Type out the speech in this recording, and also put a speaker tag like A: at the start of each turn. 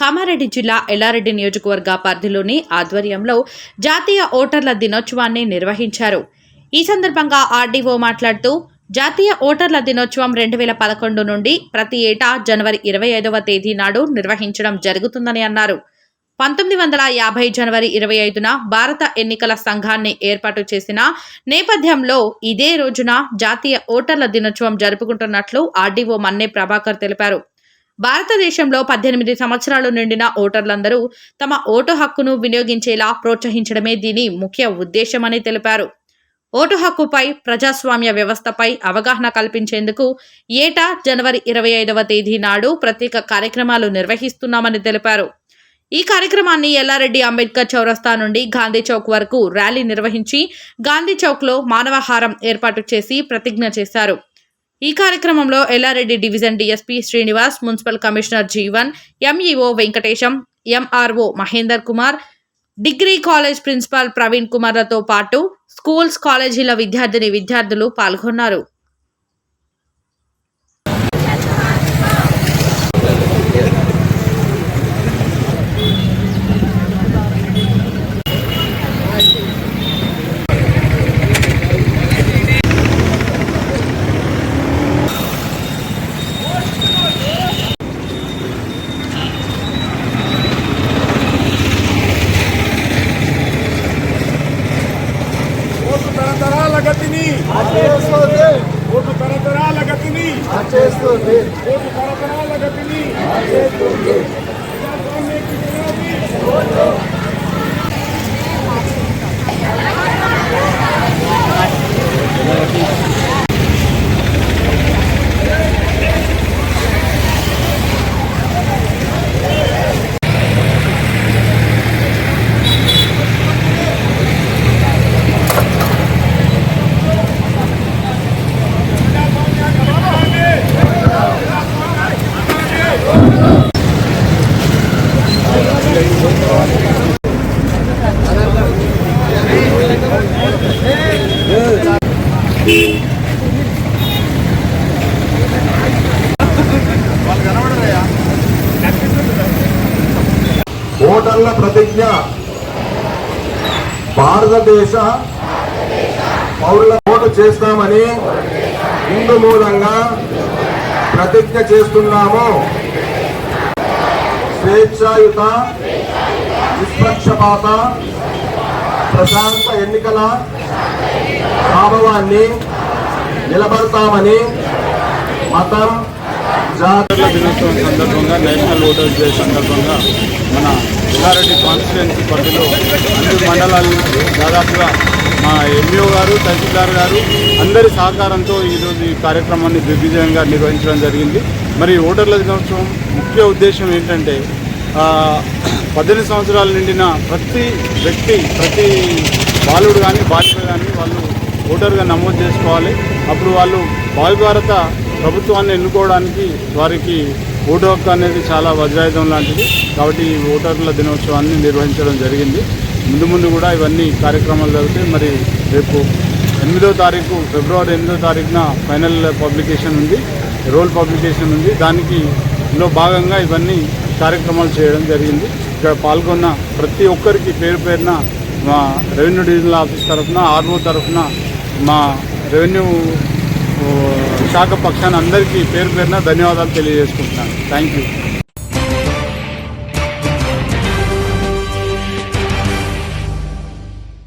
A: కామారెడ్డి జిల్లా ఎల్లారెడ్డి నియోజకవర్గ పరిధిలోని ఆధ్వర్యంలో జాతీయ ఓటర్ల దినోత్సవాన్ని నిర్వహించారు. ఈ సందర్భంగా ఆర్డీఓ మాట్లాడుతూ జాతీయ ఓటర్ల దినోత్సవం రెండు వేల పదకొండు నుండి ప్రతి ఏటా జనవరి ఇరవై ఐదవ తేదీ నాడు నిర్వహించడం జరుగుతుందని అన్నారు. పంతొమ్మిది వందల యాభై జనవరి ఇరవై ఐదున భారత ఎన్నికల సంఘాన్ని ఏర్పాటు చేసిన నేపథ్యంలో ఇదే రోజున జాతీయ ఓటర్ల దినోత్సవం జరుపుకుంటున్నట్లు ఆర్డీఓ మన్నే ప్రభాకర్ తెలిపారు. భారతదేశంలో పద్దెనిమిది సంవత్సరాలు నిండిన ఓటర్లందరూ తమ ఓటు హక్కును వినియోగించేలా ప్రోత్సహించడమే దీని ముఖ్య ఉద్దేశమని తెలిపారు. ఓటు హక్కుపై ప్రజాస్వామ్య వ్యవస్థపై అవగాహన కల్పించేందుకు ఏటా జనవరి ఇరవై ఐదవ తేదీ నాడు ప్రత్యేక కార్యక్రమాలు నిర్వహిస్తున్నామని తెలిపారు. ఈ కార్యక్రమాన్ని ఎల్లారెడ్డి అంబేద్కర్ చౌరస్తా నుండి గాంధీ చౌక్ వరకు ర్యాలీ నిర్వహించి గాంధీ చౌక్లో మానవహారం ఏర్పాటు చేసి ప్రతిజ్ఞ చేశారు. ఈ కార్యక్రమంలో Yellareddy division DSP Srinivas municipal commissioner Jeevan MEO Venkatesham MRO Mahender Kumar degree college principal Praveen కుమార్లతో పాటు స్కూల్స్ కాలేజీల విద్యార్థిని విద్యార్థులు పాల్గొన్నారు
B: ఓటు తరతరాల గతిని.
C: చేస్తుంది
B: ఓటు తరతరాల గతిని. ఓటు తరతరాల గతిని.
C: ఓటర్ల ప్రతిజ్ఞ. భారతదేశ పౌరుల ఓటు చేస్తామని ఇందు మూలంగా ప్రతిజ్ఞ చేస్తున్నాము. స్వేచ్ఛాయుత నిష్పక్షపాత ప్రశాంత ఎన్నికల ప్రభావాన్ని నిలబడతామని మతం జాతి
D: దినోత్సవం సందర్భంగా నేషనల్ ఓటర్స్ డే సందర్భంగా మన ఎల్లారెడ్డి కాన్స్టిట్యున్సీ పరిధిలో అన్ని మండలాలు దాదాపుగా మా ఎంఈఓ గారు తహసీల్దార్ గారు అందరి సహకారంతో ఈరోజు ఈ కార్యక్రమాన్ని దిగ్విజయంగా నిర్వహించడం జరిగింది. మరి ఓటర్ల దినోత్సవం ముఖ్య ఉద్దేశం ఏంటంటే పద్దెనిమిది సంవత్సరాలు నిండిన ప్రతి వ్యక్తి ప్రతి బాలుడు కానీ బాలిక కానీ వాళ్ళు ఓటర్గా నమోదు చేసుకోవాలి. అప్పుడు వాళ్ళు భావి భారత ప్రభుత్వాన్ని ఎన్నుకోవడానికి వారికి ఓటు హక్కు అనేది చాలా వజ్రాయుధం లాంటిది. కాబట్టి ఈ ఓటర్ల దినోత్సవాన్ని నిర్వహించడం జరిగింది. ముందు ముందు కూడా ఇవన్నీ కార్యక్రమాలు జరుగుతాయి. మరి రేపు ఎనిమిదో తారీఖు ఫిబ్రవరి ఎనిమిదో తారీఖున ఫైనల్ పబ్లికేషన్ ఉంది రోల్ పబ్లికేషన్ ఉంది. దానికి లో భాగంగా ఇవన్నీ కార్యక్రమాలు చేయడం జరిగింది. ఇక్కడ పాల్గొన్న ప్రతి ఒక్కరికి పేరు పేరున మా రెవెన్యూ డివిజనల్ ఆఫీస్ తరఫున ఆర్ఓ తరఫున మా రెవెన్యూ శాఖ పక్షాన అందరికీ పేరు పేరున ధన్యవాదాలు తెలియజేసుకుంటున్నాను. Thank you.